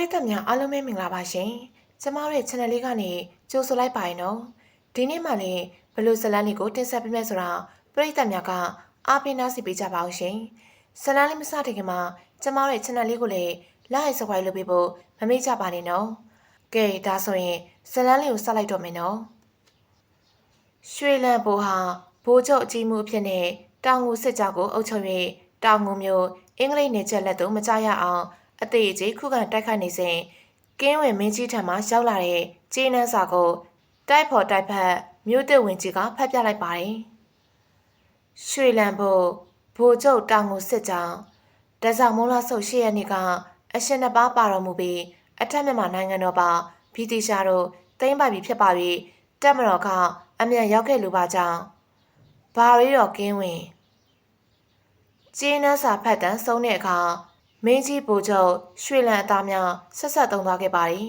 ရိသတ်များအားလုံးပဲမင်္ဂလာပါရှင်။ကျမတို့ရဲ့ channel လေးကနေကြိုဆိုလိုက်ပါရင်တော့ဒီနေ့မှလည်းဘလို့ဇတ်လန်းလေးကိုတင်ဆက်ပေးမယ်ဆိုတာပရိသတ်များကအားပေးနားစီပေးကြပါအောင်ရှင်။ဇတ်လန်းလေးမစတဲ့ခင်မှာကျမတို့ရဲ့ channel လေးကိုလည်း like subscribe လုပ်ပေးဖို့မမေ့ကြပါနဲ့နော်။ကဲဒါဆိုရင်ဇတ်လန်းလေးကိုစလိုက်တော့မယ်နော်။ရွှေလန့်ဘိုးဟာဘိုးချုပ်အကြီးမှုအဖြစ်နဲ့တောင်ငူစစ်ကြောကိုအုပ်ချုပ်၍တောင်ငူမျိုးအင်္ဂလိပ်နယ်ချက်လက်သို့မကြရအောင် အသေးအကြီးခုခံတိုက်ခိုက်နေစဉ်ကင်းဝင်မင်းကြီးထံမှရောက်လာတဲ့ကျေးနန်းစာကိုတိုက်ဖို့တိုက်ဖက်မြို့တစ်ဝင်ကြီးကဖတ်ပြလိုက်ပါတယ်။ရွှေလံဖို့ဘိုလ်ချုပ်တောင်ကိုစစ်ကြောင်းတစားမုံလာဆုပ်ရှေ့ရနေ့ကအရှင်နှစ်ပါးပါတော်မူပြီးအထက်မြန်မာနိုင်ငံတော်ပါဗီတီရှာတို့တိမ့်ပိုက်ပြီးဖြစ်ပါပြီးတက်မတော်ကအမြန်ရောက်ခဲ့လူပါကြောင်းဘာရီတော်ကင်းဝင်ကျေးနန်းစာဖတ်တန်းဆုံးတဲ့အခါ မင်းကြီးဗိုလ်ချုပ်ရွှေလံအသားများဆက်ဆက်သုံးသွားခဲ့ပါသည်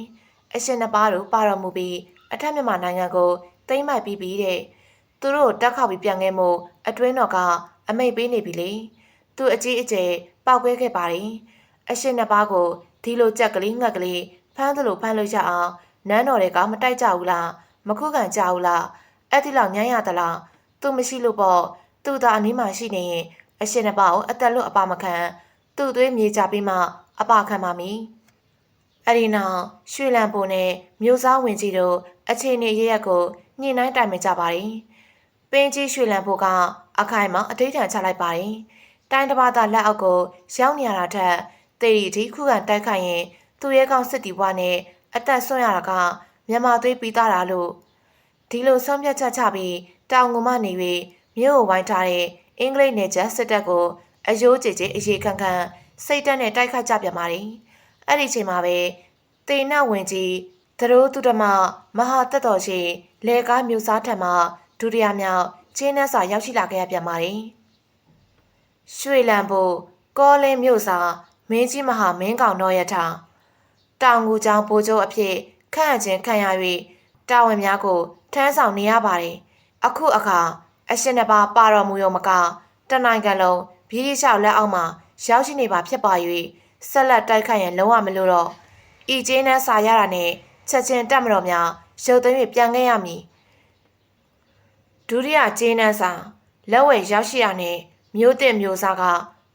အရှင်နှစ်ပါးတို့ပါတော်မူပြီးအထက်မြန်မာနိုင်ငံကိုသိမ်းမိုက်ပြီးပြီးတဲ့သူတို့တက်ခောက်ပြီးပြန်ခဲ့မှုအတွင်းတော်ကအမိတ်ပေးနေပြီလေသူအကြီးအကျယ်ပောက်ကွဲခဲ့ပါသည်အရှင်နှစ်ပါးကိုဒီလိုကြက်ကလေးငှက်ကလေးဖမ်းသလိုဖမ်းလို့ရအောင်နန်းတော်တွေကမတိုက်ကြဘူးလားမခုခံကြဘူးလားအဲ့ဒီလောက်ညံ့ရသလားသူမရှိလို့ပေါ့သူသာအနည်းမှရှိနေရင်အရှင်နှစ်ပါးကိုအသက်လွတ်အပါမခံ သူ့သွေးမြေကြပြီးမှအပါခံပါမည်အဲ့ဒီနောက်ရွှေလံပုံနဲ့မြို့စားဝင်ကြီးတို့အခြေအနေရရက်ကိုညှိနှိုင်းတိုင်ပင်ကြပါတယ်ပင်းကြီးရွှေလံပုံကအခိုင်မှာအထိတ်ထန်ချလိုက်ပါတယ်တိုင်းတစ်ပါးသားလက်အောက်ကိုရောက်နေရတာထက်တေရီတီခုခံတိုက်ခိုက်ရင်သူ့ရဲ့ကောင်စစ်တီဘွားနဲ့အသက်ဆွန့်ရတာကမြန်မာသွေးပြီးသားတာလို့ဒီလိုဆုံးဖြတ်ချက်ချပြီးတောင်ငုံမနေ၍မြို့ကိုဝိုင်းထားတဲ့အင်္ဂလိပ်နယ်ချက်စစ်တပ်ကို အယိုးကြည်ကြည်အရေးခံခံစိတ်တက်နဲ့တိုက်ခတ်ကြပြန်ပါတယ်။အဲ့ဒီချိန်မှာပဲတေနဝင်ကြီးသရိုးသူဓမ္မမဟာတက်တော်ရှိလေကားမျိုးစားထံမှဒုတိယမြောက်ချင်းနှက်စာရောက်ရှိလာခဲ့ရပြန်ပါတယ်။ရွှေလံဖို့ကောလင်းမြို့စာမင်းကြီးမဟာမင်းကောင်တော်ရထတောင်ငူချောင်းပိုးကျိုးအဖြစ်ခန့်အချင်းခံရ၍တာဝန်များကိုထမ်းဆောင်နေရပါတယ်။အခုအခါအရှင်နှစ်ပါးပါတော်မူရုံမကတနိုင်ငံလုံး ဗြိတိရှောက်လက်အောက်မှာရောက်ရှိနေပါဖြစ်ပါ၍ဆက်လက်တိုက်ခိုက်ရန်လုံးဝမလို့တော့ဤကျင်းနဲ့စာရတာနဲ့ချက်ချင်းတက်မတော်များရုပ်သိမ်းပြီးပြန်ခဲ့ရမည်ဒုတိယကျင်းနဲ့စာလက်ဝဲရောက်ရှိရနဲ့မျိုးတစ်မျိုးစားက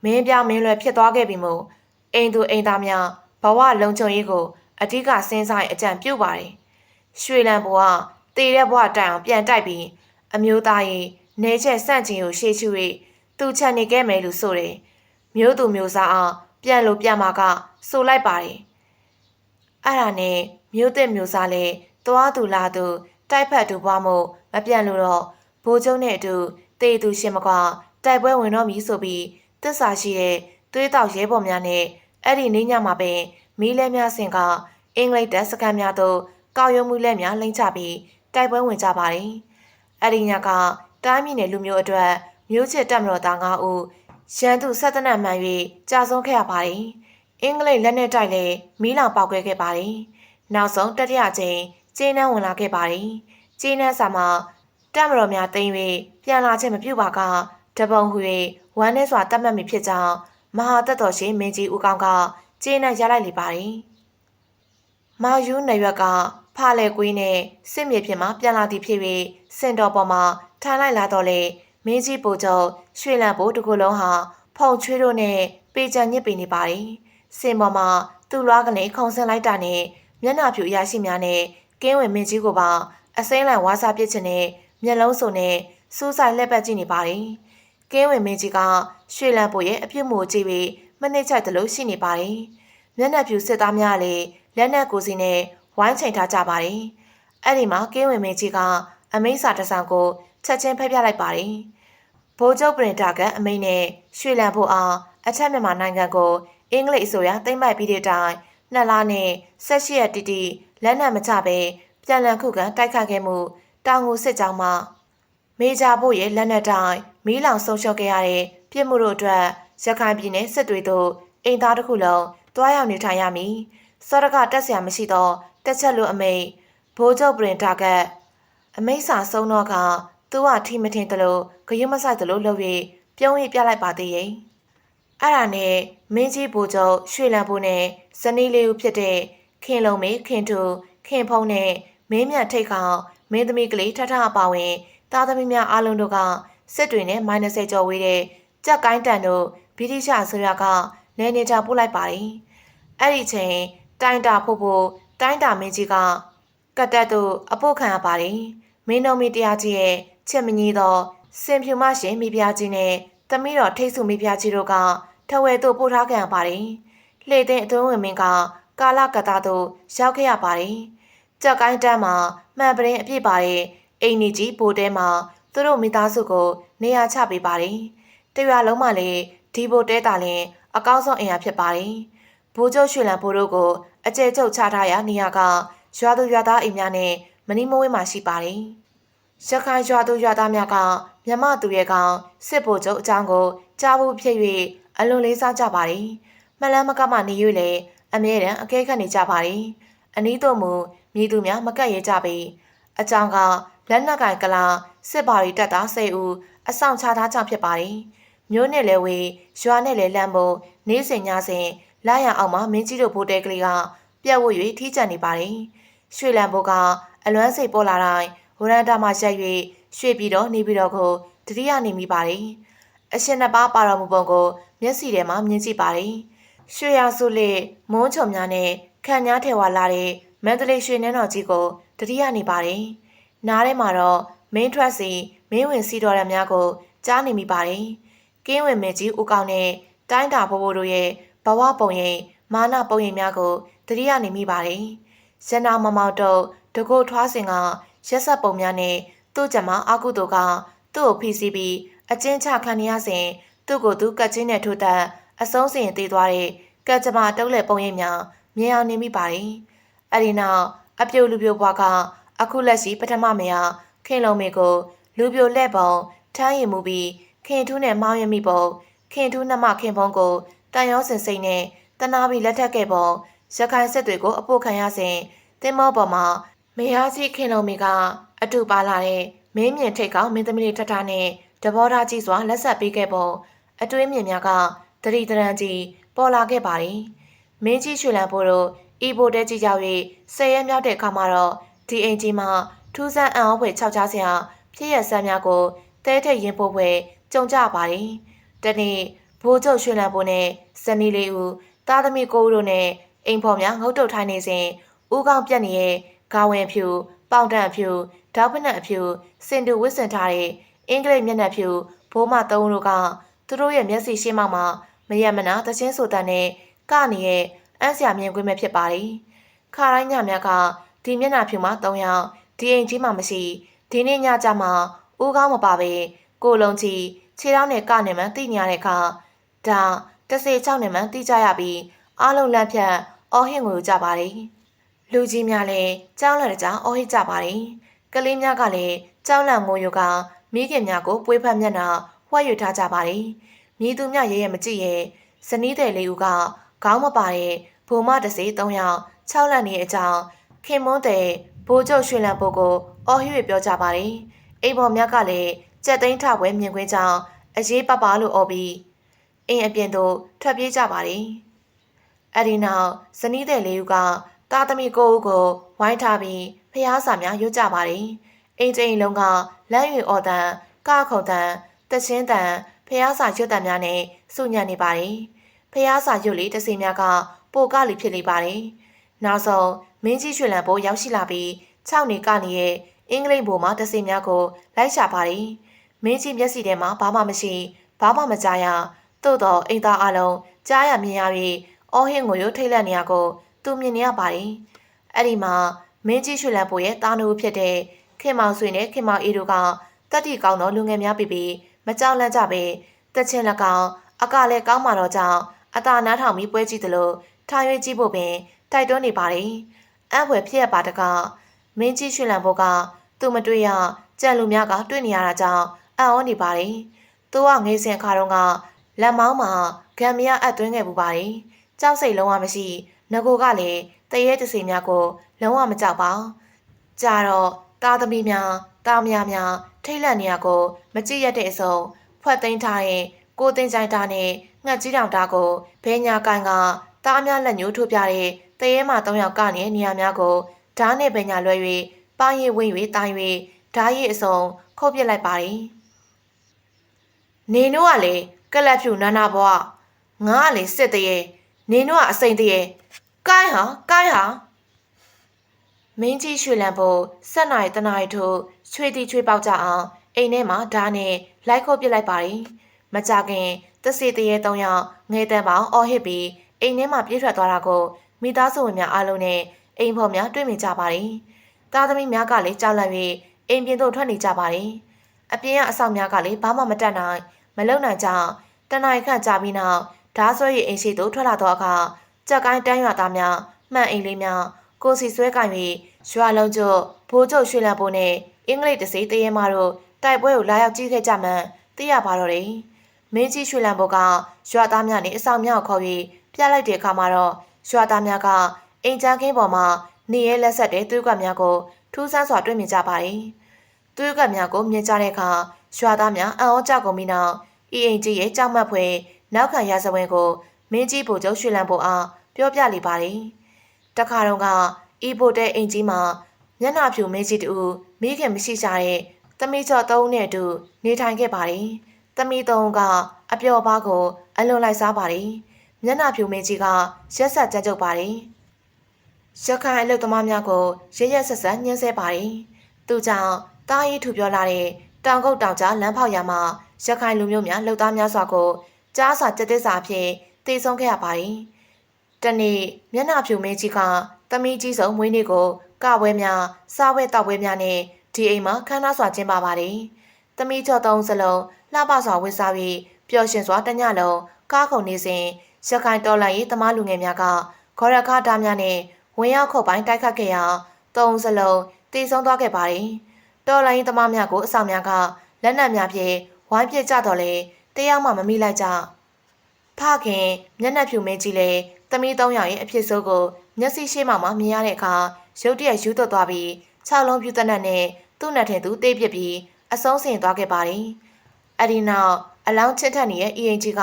မင်းပြောင်းမင်းလွယ်ဖြစ်သွားခဲ့ပြီမို့အိမ်သူအိမ်သားများဘဝလုံခြုံရေးကိုအဓိကစဉ်းစားအကြံပြုပါတယ်ရွှေလံဘွားတည်တဲ့ဘွားတိုင်အောင်ပြန်တိုက်ပြီးအမျိုးသားရင်နေချက်စန့်ကျင်ကိုရှေ့ချူ၍ သူချန်နေခဲ့မယ်လို့ဆိုတယ်။မျိုးသူမျိုးစားအောင်ပြန်လို့ပြန်มาကဆိုလိုက်ပါတယ်။အဲ့ဒါနဲ့မျိုးသက်မျိုးစားလဲသွားသူလာသူတိုက်ဖက်သူဘွားမို့မပြန်လို့တော့ဘိုးကျုံနဲ့အတူတေးသူရှင်မကွာတိုက်ပွဲဝင်တော့မီဆိုပြီးတစ္ဆာရှိတဲ့သွေးတောက်ရဲဘော်များနဲ့အဲ့ဒီနေညမှာပင်မီးလဲများစင်ကအင်္ဂလိပ်တပ်စခန်းများသို့ကောက်ရုံမှုလက်များလိမ့်ချပြီးတိုက်ပွဲဝင်ကြပါတယ်။အဲ့ဒီညကတိုင်းပြည်နယ်လူမျိုးအတွက် မျိုးချစ်တက်မတော်သား9ဦးရန်သူဆက်တနတ်မှန်၍ကြာဆုံးခဲ့ရပါတယ်။အင်္ဂလိပ်လက်နက်တိုက်လည်းမီးလောင်ပေါက်ကွဲခဲ့ပါတယ်။နောက်ဆုံးတတိယကြိမ်ကျင်းနှံဝင်လာခဲ့ပါတယ်။ကျင်းနှံစာမှာတက်မတော်များတိမ်၍ပြန်လာခြင်းမပြုပါကတပုံဟူ၍ဝမ်းနဲ့စွာတတ်မှတ်မိဖြစ်ကြောင်းမဟာတက်တော်ရှင်မင်းကြီးဦးကောင်းကကျင်းနှံရလိုက်လေပါတယ်။မောင်ယူနေရွက်ကဖားလေကွေးနဲ့စစ်မြေပြင်မှာပြန်လာသည်ဖြစ်၍စင်တော်ပေါ်မှာထားလိုက်လာတော့လေ မင်းကြီးပိုချုပ်ရွှေလံဘိုးတကူလုံးဟာဖုံချွေးတို့နဲ့ပေချံညစ်ပေနေပါတယ်။စင်ပေါ်မှာသူ့လွားကနေခုံဆင်းလိုက်တာနဲ့မျက်နှာဖြူအရာရှိများနဲ့ကင်းဝင်မင်းကြီးကိုပါအစိမ့်လန်ဝါစာပစ်ချင်တဲ့မျက်လုံးစုံနဲ့စူးဆိုင်လက်ပတ်ကြည့်နေပါတယ်။ကင်းဝင်မင်းကြီးကရွှေလံဘိုးရဲ့အပြစ်မို့ကြည့်ပြီးမနစ်ချက်တလို့ရှိနေပါတယ်။မျက်နှာဖြူစစ်သားများလည်းလက်နက်ကိုစီနဲ့ဝိုင်းချိန်ထားကြပါတယ်။အဲ့ဒီမှာကင်းဝင်မင်းကြီးကအမိန့်စာတစ်စောင်ကို ချက်ချင်းဖက်ပြလိုက်ပါတယ်။ဗိုလ်ချုပ်ပရင်တာကအမိန့်နဲ့ရွှေလံဖို့အောင်အထက်မြန်မာနိုင်ငံကိုအင်္ဂလိပ်အစိုးရသိမ်းပိုက်ပြီးတဲ့တိုင်နှစ်လနဲ့ဆက်ရှိရတီတီလက်နက်မချပဲပြန်လည်ခုခံတိုက်ခတ်ခဲ့မှုတောင်ငူစစ်ကြောင်းမှမေဂျာဖို့ရဲ့လက်နက်တိုင်းမီးလောင်ဆုံးရှုံးခဲ့ရတဲ့ပြစ်မှုတို့အတွက်ရခိုင်ပြည်နယ်စစ်တွေတို့အိမ်သားတစ်ခုလုံးတွားရောက်နေထိုင်ရမည်စောရကတက်ဆရာမရှိသောတက်ချက်လိုအမိတ်ဘိုးချုပ်ပရင်တာကအမိတ်စာဆုံးတော့က သူကထီမထင်တလို့ဂရုမဆိုင်တလို့လုပ်၍ပြုံးရပြလိုက်ပါသေးရဲ့အဲ့ဒါနဲ့မင်းကြီးဘူချုပ်ရွှေလံပူနဲ့ဇနီးလေးဦးဖြစ်တဲ့ခင်လုံးမေခင်ထူခင်ဖုံးနဲ့မင်းမြတ်ထိတ်ကောင်မင်းသမီးကလေးထထအပါဝင်သားသမီးများအားလုံးတို့ကစစ်တွေနဲ့မိုင်း20ကျော်ဝေးတဲ့ကြက်ကိုင်းတန်တို့ဗြိတိရှအစိုးရကနေနေကြပို့လိုက်ပါတယ်။အဲ့ဒီချိန်တိုင်းတာဖို့ဖို့တိုင်းတာမင်းကြီးကကတ်တက်တို့အဖို့ခံရပါတယ်။မင်းတော်မီတရားကြီးရဲ့ ချက်မကြီးသောစင်ဖြူမရှင်မိဖုရားကြီးနဲ့တမီးတော်ထိတ်စုမိဖုရားကြီးတို့ကထဝဲတို့ပို့ထားခံရပါတယ်။လှေသိမ်းအတွင်းဝင်မင်းကကာလကတာတို့ရောက်ခဲ့ရပါတယ်။ကြက်ကိုင်းတန်းမှာမှန်ပရင်အပြည့်ပါတဲ့အိမ်ကြီးကြီးပိုတဲမှာသူတို့မိသားစုကို နေရာချပေးပါတယ်။တရွာလုံးမှာလည်းဒီပိုတဲတာလင်အကောင်းဆုံးအိမ်ယာဖြစ်ပါတယ်။ဘိုးချုပ်ရွှေလံဘိုးတို့ကိုအကျဲကျုပ်ချထားရာနေရာကရွာသူရွာသားအိမ်များနဲ့မနီမဝဲမှာရှိပါတယ်။ ရခိုင်ရွာသူရွာသားများကမြမသူရဲ့ကောင်စစ်ဘိုလ်ချုပ်အကြောင်းကိုကြားဖို့ဖြစ်၍အလွန်လေးစားကြပါတယ်။မလန်းမကမှနေ၍လည်းအမြဲတမ်းအကဲခတ်နေကြပါတယ်။အနည်းတို့မူမြေသူများမကတ်ရဲကြပေအကြောင်းကလက်နက်ကင်ကလာစစ်ပါရီတက်သား၁၀ဦးအဆောင်ချထားကြောင့်ဖြစ်ပါတယ်။မျိုးနဲ့လဲဝေရွာနဲ့လဲလမ်းဖို့နေစဉ်ညစဉ်လာရအောင်မှာမင်းကြီးတို့ဘိုးတဲကလေးကပြက်ဝတ်၍ထီးကျန်နေပါတယ်။ရွှေလံဘိုးကအလွမ်းစိတ်ပေါ်လာတိုင်း ဝရန်တာမှာရက်၍ရွှေပြီးတော့နေပြီးတော့ကိုတတိယနေမိပါတယ်။အရှင်နှစ်ပါးပါတော်မူပုံကိုမျက်စိထဲမှာမြင်ကြည့်ပါတယ်။ရွှေရဆုလက်မုန်းချုံများနဲ့ခံညားထဲဝါလာတဲ့မန္တလေးရွှေနှန်းတော်ကြီးကိုတတိယနေပါတယ်။နားထဲမှာတော့မင်းထွက်စီမင်းဝင်စီတော်ရများကိုကြားနေမိပါတယ်။ကင်းဝင်မေကြီးဦးကောင်းနဲ့တိုင်းတာဘိုးဘိုးတို့ရဲ့ဘဝပုံရိပ်မာနပုံရိပ်များကိုတတိယနေမိပါတယ်။ရန်နာမမောင်တို့တကုတ်ထွားစင်က ရက်ဆက်ပုံများနဲ့သူ့ကြမအာကုတို့ကသူ့ကိုဖိစီးပြီးအကျဉ်းချခံရစဉ်သူ့ကိုသူကတ်ချင်းနဲ့ထိုးတက်အဆုံးစင်သေးသွားတဲ့ကတ်ကြမတုံးလက်ပုံရိပ်များမြင်အောင်နေမိပါတယ်။အဲဒီနောက်အပြုတ်လူပြိုဘွားကအခုလက်ရှိပထမမယာခင်လုံးမေကို လူပြိုလက်ပုံထမ်းရင်မူပြီးခင်ထူးနဲ့မောင်းရမိပုံခင်ထူးနှမခင်ဖုံးကိုတန်ရောစင်စိတ်နဲ့တနာပြီးလက်ထက်ခဲ့ပုံရခိုင်စစ်တွေကိုအဖို့ခံရစဉ်တင်မောပေါ်မှာ မယားကြီးခင်လုံးမေကအတူပါလာတဲ့မင်းမြင့်ထိတ်ကောင်မင်းသမီးလေးထထနဲ့တဘောထားကြီးစွာလက်ဆက်ပေးခဲ့ပုံအတွေးမြင်များကတတိတရန်ကြီးပေါ်လာခဲ့ပါတယ်မင်းကြီးရွှေလံဖို့တို့ဤဘိုတဲကြီးရောက်၍ဆယ်ရက်မြောက်တဲ့အခါမှာတော့ဒီအိမ်ကြီးမှာထူးဆန်းအံ့ဩဖွယ်ခြောက်ခြားစရာဖြစ်ရဆန်းများကိုတဲထိတ်ရင်ပို့ဖွယ်ကြုံကြပါတယ်။တနေ့ဘိုးချုပ်ရွှေလံဖို့နဲ့ဇနီးလေးဦးသားသမီးကိုဦးတို့နဲ့အိမ်ဖော်များငုတ်တုတ်ထိုင်နေစဉ်ဦးကောင်းပြက်နေတဲ့ ဂါဝင်ဖြူပေါင်တန်ဖြူဒေါက်ပနက်အဖြူစင်တူဝစ်စင်ထားတဲ့အင်္ဂလိပ်မျက်နှာဖြူဘိုးမသုံးတို့ကသူတို့ရဲ့မျက်စိရှင်းမှမှာမရမနာတချင်းဆိုတဲ့နဲ့ကနေရဲ့အန်းစရာမြင်ကွင်းမဲ့ဖြစ်ပါတယ်။ခါတိုင်းညများကဒီမျက်နှာဖြူမှာ၃ယောက်ဒီအိမ်ကြီးမှာမရှိဒီနေ့ညကြမှာဦးကောင်းမပါပဲကိုလုံးကြီးခြေထောက်နဲ့ကနေမှတိနေရတဲ့အခါဒါတစေချောင်းနဲ့မှတိကြရပြီးအားလုံးလက်ဖြတ်အော်ဟင်ကိုကြပါတယ် လူကြီးများလည်းကြောင်းလန့်ကြောင်အော်ဟစ်ကြပါတယ်ကလေးများကလည်းကြောင်းလန့်ငိုယိုကမိခင်များကိုပွေးဖက်မျက်နှာဝှက်ယူထားကြပါတယ်မြည်သူများရဲရဲမကြည့်ရဲ့ဇနီးတဲ့လေးဦးကခေါင်းမပါတဲ့ဘုံမတစေ၃ယောက်၆လန့်နေအကြောင်းခင်မွန်းတဲ့ဘိုးချုပ်ရွှေလံပုတ်ကိုအော်ဟစ်ပြောကြပါတယ်အိမ်ပေါ်မြတ်ကလည်းကြက်သိန်းထပွဲမြင်ကွင်းကြောင်အရေးပပလို့အော်ပြီးအိမ်အပြင်သို့ထွက်ပြေးကြပါတယ်အဲ့ဒီနောက်ဇနီးတဲ့လေးဦးက သားသမီးကိုဦးကိုဝိုင်းထားပြီးဖျားစာများရွတ်ကြပါတယ်အိမ်ချိန်လုံးကလမ်းရွေအော်တန်ကခုံတန်တချင်းတန်ဖျားစာရွတ်တန်များနဲ့စုညံနေပါတယ်ဖျားစာရွတ်လေးတစင်များကပိုကလီဖြစ်နေပါတယ်နောက်ဆုံးမင်းကြီးရွှေလံဘိုးရောက်ရှိလာပြီး၆နေကနေရဲ့အင်္ဂလိပ်ဘိုမှာတစင်များကိုလိုက်ရှာပါတယ်မင်းကြီးမျက်စိထဲမှာဘာမှမရှိဘာမှမကြားရသို့တော့အိမ်သားအလုံးကြားရမြင်ရပြီးအော်ဟင်းကိုရုတ်ထိတ်လန့်နေရကို သူမြင်နေရပါတယ်အဲ့ဒီမှာမင်းကြီးရွှေလံဘိုရဲ့တာနူဖြစ်တဲ့ခင်မောင်ဆွေနဲ့ခင်မောင်အေးတို့ကတတိကောင်းသောလူငယ်များပြပြီးမကြောက်လန့်ကြပဲတချင်း၎င်းအကလည်းကောင်းမှတော့ကြောင့်အသာနားထောင်ပြီးပွဲကြည့်သလိုထားရွေးကြည့်ဖို့ပင်တိုက်တွန်းနေပါတယ်။အံ့ဖွယ်ဖြစ်ရပါတကမင်းကြီးရွှေလံဘိုကသူမတွေ့ရကြံလူများကတွေ့နေရတာကြောင့်အံ့ဩနေပါတယ်။သူကငေးစင်ခါတော့ကလက်မောင်းမှာဂံမရအပ်သွင်းခဲ့ပူပါတယ်။ကြောက်စိတ်လုံးဝမရှိ ငကိုကလည်းတရေတစီများကိုလုံးဝမကြောက်ပါ။ကြာတော့တာသမီးများတာမယားများထိတ်လန့်နေရကိုမကြည့်ရတဲ့အစုံဖွက်သိမ်းထားတဲ့ကိုသိန်းကြိုင်တာနဲ့ငှက်ကြီးတောင်တာကိုဘဲညာကန်ကတားများလက်ညှိုးထိုးပြတဲ့တရေမှ၃ယောက်ကနေနေရာများကိုဓားနဲ့ဘဲညာလွှဲ၍ပါရင်ဝင်း၍တာ၍ဓားရည်အစုံခုတ်ပစ်လိုက်ပါတယ်နေတို့ကလေကလပ်ဖြူနာနာဘွားငါကလေစစ်တရေနေတို့ကအစိမ့်တရေ ကိုင်းဟာကိုင်းဟာမင်းကြီးရွှေလံဖို့ဆက်နိုင်တနိုင်ထို့ချွေတီချွေပေါက်ကြအောင်အိမ်ထဲမှာဓာတ်နဲ့လိုက်ခုတ်ပစ်လိုက်ပါတယ်မကြခင်တစီတရေ၃ယောက်ငယ်တန်းပေါင်းအော်ဟစ်ပြီးအိမ်ထဲမှာပြေးထွက်သွားတာကိုမိသားစုဝင်များအားလုံးနဲ့အိမ်ဖော်များတွေ့မြင်ကြပါတယ်သားသမီးများကလည်းကြောက်လန့်၍အိမ်ပြင်သို့ထွက်နေကြပါတယ်အပြင်ကအဆောင်များကလည်းဘာမှမတတ်နိုင်မလုံနိုင်ကြတနင်္လာခန့်ကြာပြီးနောက်ဓားဆွဲရည်အိမ်ရှိသို့ထွက်လာတော့အခါ ကြက်ကိုင်းတန်းရွာသားများမှန်အိမ်လေးများကိုစီဆွဲကင်ပြီးရွာလုံးကျဘိုးကျုပ်ရွှေလံပိုးနဲ့အင်္ဂလိပ်တစေးတရေမတို့တိုက်ပွဲကိုလာရောက်ကြည့်ခဲ့ကြမှန်းသိရပါတော့တယ်။မင်းကြီးရွှေလံပိုးကရွာသားများနဲ့အဆောင်များကိုခေါ်ပြီးပြလိုက်တဲ့အခါမှာတော့ရွာသားများကအိမ်ချမ်းခင်းပေါ်မှာနေရဲလက်ဆက်တဲ့သွေးကွက်များကိုထူးဆန်းစွာတွေ့မြင်ကြပါတယ်။သွေးကွက်များကိုမြင်ကြတဲ့အခါရွာသားများအံ့ဩကြကုန်ပြီးနောက်ဤအိမ်ကြီးရဲ့ကြောက်မက်ဖွယ်နောက်ခံရာဇဝင်ကို မင်းကြီးဗိုလ်ချုပ်ရွှေလံပိုးအားပြောပြလိပါတယ်။တခါတော့ကဤဘိုတဲ့အိမ်ကြီးမှာမျက်နှာဖြူမင်းကြီးတူမိခင်မရှိကြတဲ့သမီးကျော်သုံးနဲ့အတူနေထိုင်ခဲ့ပါတယ်။သမီးသုံးကအပျော်ပါးကိုအလွန်လိုက်စားပါတယ်။မျက်နှာဖြူမင်းကြီးကရက်ဆက်ကြမ်းကြုတ်ပါတယ်။ရခိုင်အလုသမားများကိုရရက်ဆက်ဆက်ညှင်းဆဲပါတယ်။သူကြောင့်တားရီထူပြောလာတဲ့တောင်ကုတ်တောင်ကြားလမ်းဖောက်ရမှာရခိုင်လူမျိုးများလှုပ်သားများစွာကိုကြားစာတက်တက်စာအဖြစ် တည်ဆုံးခဲ့ရပါတယ်။တနေ့မျက်နှာဖြူမင်းကြီးကသမီးကြီးဆုံးမွေးနေ့ကိုကပွဲများစားပွဲတောက်ပွဲများနဲ့ဒီအိမ်မှာခမ်းနားစွာကျင်းပပါတယ်။သမီးချော့သုံးစလုံးလှပစွာဝတ်စားပြီးပျော်ရွှင်စွာတညလုံးကားခုန်နေစဉ်ရခိုင်တော်လိုင်းရေးတမားလူငယ်များကခေါရခါတားများနဲ့ဝင်ရောက်ခုတ်ပိုင်းတိုက်ခတ်ခဲ့ရာသုံးစလုံးတည်ဆုံးသွားခဲ့ပါတယ်။တော်လိုင်းရေးတမားများကိုအဆောင်များကလက်နက်များဖြင့်ဝိုင်းပစ်ကြတော့လေတယောက်မှမမိလိုက်ကြ။ ဖခင်မျက်နှာဖြူမင်းကြီးလည်းသမီးသုံးယောက်ရဲ့အဖြစ်ဆိုးကိုမျက်စိရှိမှမှမြင်ရတဲ့အခါရုတ်တရက်ယူသွတ်သွားပြီးခြောက်လုံးပြူတနတ်နဲ့သူ့နဲ့ထင်သူတေးပြစ်ပြီးအဆုံးစင်သွားခဲ့ပါတယ်။အဒီနောက်အလောင်းချစ်ထက်နေရဲ့အရင်ကြီးက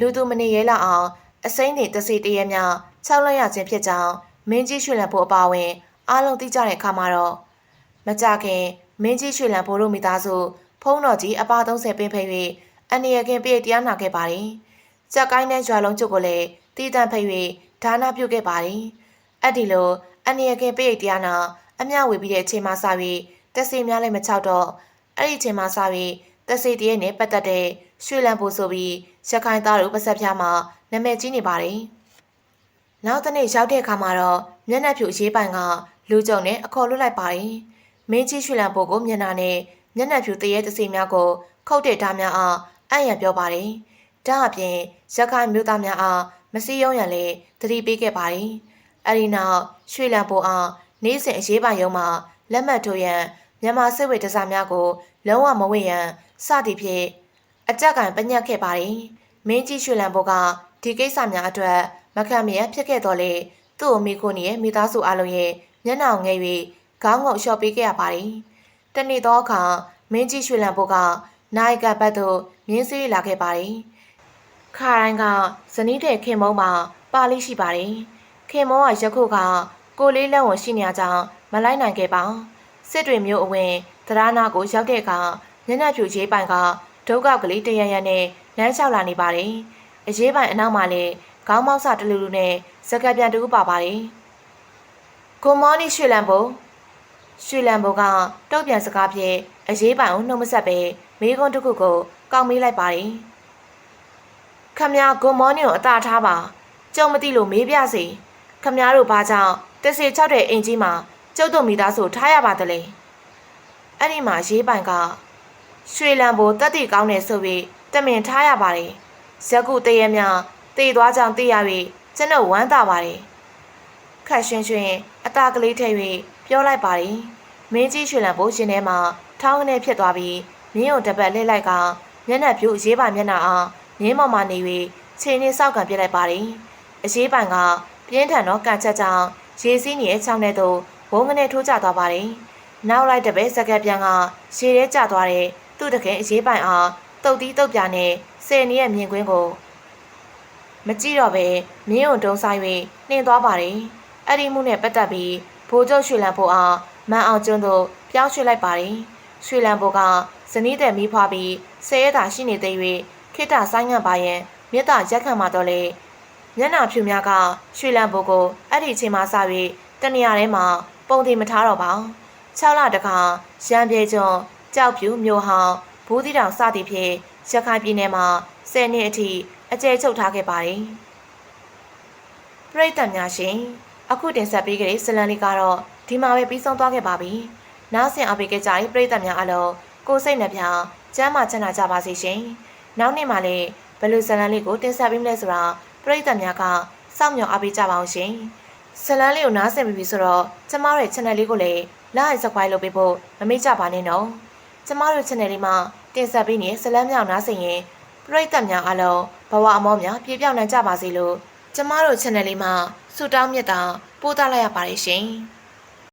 လူသူမနေရဲလောက်အောင်အစိမ့်နေတစီတရဲများခြောက်လိုက်ရခြင်းဖြစ်ကြောင်းမင်းကြီးရွှေလံဖို့အပါဝင်အားလုံးသိကြတဲ့အခါမှာတော့မကြခင်မင်းကြီးရွှေလံဖို့တို့မိသားစုဖုံးတော်ကြီးအပါ30ပင်ဖိတ်၍အနေရခင်ပြည့်တရားနာခဲ့ပါတယ်။ ကြက်ကိုင်းတဲ့ရွာလုံးကျုပ်ကိုလည်းတီးတန့်ဖိတ်၍ဒါနာပြုခဲ့ပါတယ်။အဲ့ဒီလိုအနေရခင်ပြည့်တရားနာအမျှဝေပြီးတဲ့အချိန်မှစပြီးတက်စီများလည်းမချောက်တော့အဲ့ဒီအချိန်မှစပြီးတက်စီတည်းနဲ့ပတ်သက်တဲ့ရွှေလံပို့ဆိုပြီးရခိုင်သားတို့ပါဆက်ပြားမှာနာမည်ကြီးနေပါတယ်။နောက်တစ်နေ့ရောက်တဲ့အခါမှာတော့မျက်နှာဖြူအရေးပိုင်ကလူကြုံနဲ့အခေါ်လွတ်လိုက်ပါတယ်။မင်းကြီးရွှေလံပို့ကိုမျက်နှာနဲ့မျက်နှာဖြူတရေတစီများကိုခုတ်တဲ့ဓာတ်များအားအံ့ရပြောပါတယ်။ ဒါအပြင်ရခိုင်မျိုးသားများအားမစည်းရုံးရန်လည်းတတိပေးခဲ့ပါတယ်။အဲဒီနောက်ရွှေလံပို့အားနေ့စဉ်အရေးပါရုံမှာလက်မှတ်ထိုးရန်မြန်မာစစ်ဝေတစားများကိုလုံးဝမဝေ့ရန်စသည်ဖြင့်အကြက်ကံပညတ်ခဲ့ပါတယ်။မင်းကြီးရွှေလံဘိုးကဒီကိစ္စများအတွက်မခံမရဖြစ်ခဲ့တော်လေသူ့အမိကိုနေရဲ့မိသားစုအလုံးရဲ့မျက်နှာငယ်၍ခေါင်းငုံလျှော့ပေးခဲ့ရပါတယ်။တနေ့တော့အခါမင်းကြီးရွှေလံဘိုးကနိုင်ကဘတ်သို့မြင်းစည်းလာခဲ့ပါတယ်။ ခါတိုင်းကဇနီးတဲ့ခင်မုံမှာပါလိရှိပါတယ်။ခင်မုံကရခုကကိုလေးလက်ဝန်ရှိနေကြမလိုက်နိုင်ခဲ့ပါစစ်တွေမျိုးအဝင်သရနာကိုရောက်တဲ့အခါညနေဖြူရေးပိုင်ကဒုက္ခကလေးတရရနဲ့လမ်းလျှောက်လာနေပါတယ်အရေးပိုင်အနောက်မှာလည်းခေါင်းမောက်စတလူလူနဲ့စကပ်ပြန်တူပါပါတယ်ဂွန်မော်နီရွှေလန်ဘိုရွှေလန်ဘိုကတုတ်ပြန်စကားဖြင့်အရေးပိုင်ကိုနှုတ်မဆက်ပဲမိကွန်းတစ်ခုကိုကောက်မေးလိုက်ပါတယ် ခမရဂွန်မော်နီကိုအသာထားပါကြုံမသိလို့မေးပြစီခမရတို့ဘာကြောင့်တက်စီ၆တဲ့အင်ကြီးမှာကျုပ်တို့မိသားစုထားရပါတလေအဲ့ဒီမှာရေးပိုင်ကရွှေလံဘိုတက်တီကောင်းတယ်ဆိုပြီးတမင်ထားရပါတယ်ဇက်ကုတရေမြတည်သွားကြောင်သိရပြီးကျွန်တော်ဝမ်းသာပါတယ်ခက်ရှင်ရှင်အตาကလေးထည့်၍ပြောလိုက်ပါတယ်မင်းကြီးရွှေလံဘိုရှင်ထဲမှာထောင်းကနေဖြစ်သွားပြီးမြင်းုံတပတ်လှည့်လိုက်ကမျက်နှာဖြူအရေးပါမျက်နှာအားမြ င်းပေါ်မှာနေ၍ခြေနှင်းစောက်ကန်ပြစ်လိုက်ပါတယ်အရေးပိုင်ကပြင်းထန်သောကန်ချက်ကြောင့်ရေစီးနေတဲ့ချောင်းထဲသို့ဝုန်းကနေထိုးကျသွားပါတယ်။နောက်လိုက်တဲ့ပဲစကက်ပြန်ကရေထဲကျသွားတဲ့သူ့တခင်အရေးပိုင်အားတုတ်တီးတုတ်ပြနဲ့ဆယ်နေရဲ့မြင်ကွင်းကိုမကြည့်တော့ပဲမြင်းုံတုံးဆိုင်၍နှင်သွားပါတယ်အဲ့ဒီမှုနဲ့ပတ်သက်ပြီးဘိုးချုပ်ရွှေလံဖို့အားမန်အောင်ကျွန်းတို့ပြောင်းရွှေ့လိုက်ပါတယ်ရွှေလံဖို့ကဇနီးတဲ့မိဖွားပြီးဆဲရတာရှိနေသေး၍ ခိတ္တဆိုင်ငံ့ပါရင်မြတ်တာရက်ခံမှာတော့လေမျက်နှာဖြူများကရွှေလံဖို့ကိုအဲ့ဒီအချိန်မှစ၍တနေရာထဲမှာပုံတင်မထားတော့ပါ6လတခါရံပြေကျွန်းကြောက်ဖြူမြို့ဟောင်းဘူးသီးတောင်စသည်ဖြင့်ရခိုင်ပြည်နယ်မှာ10နှစ်အထိအကျဲချုပ်ထားခဲ့ပါတယ်။ပရိသတ်များရှင်အခုတင်ဆက်ပေးကြတဲ့ဇလန်လေးကတော့ဒီမှာပဲပြီးဆုံးသွားခဲ့ပါပြီ။နောက်ဆင်အားပေးကြကြတဲ့ပရိသတ်များအလုံးကိုယ်စိတ်နှပြကျမ်းမာချမ်းသာကြပါစေရှင်။ နောက်နေ့မှလည်းဘယ်လိုဇလန်လေးကိုတင်ဆက်ပေးမလဲဆိုတာပရိသတ်များကစောင့်မျှော်အားပေးကြပါအောင်ရှင်။ဇလန်လေးကိုနားဆင်ပြီးပြီဆိုတော့ကျမတို့ရဲ့ channel လေးကိုလည်း like subscribe လုပ်ပေးဖို့မမေ့ကြပါနဲ့နော်။ကျမတို့ channel လေးမှာတင်ဆက်ပေးနေတဲ့ဇလန်မြောက်နားဆင်ရင်ပရိသတ်များအလုံးဘဝအမောများပြည့်ပြောင်းနိုင်ကြပါစေလို့ကျမတို့ channel လေးမှာဆုတောင်းမြတ်တာပို့သလိုက်ရပါတယ်ရှင်။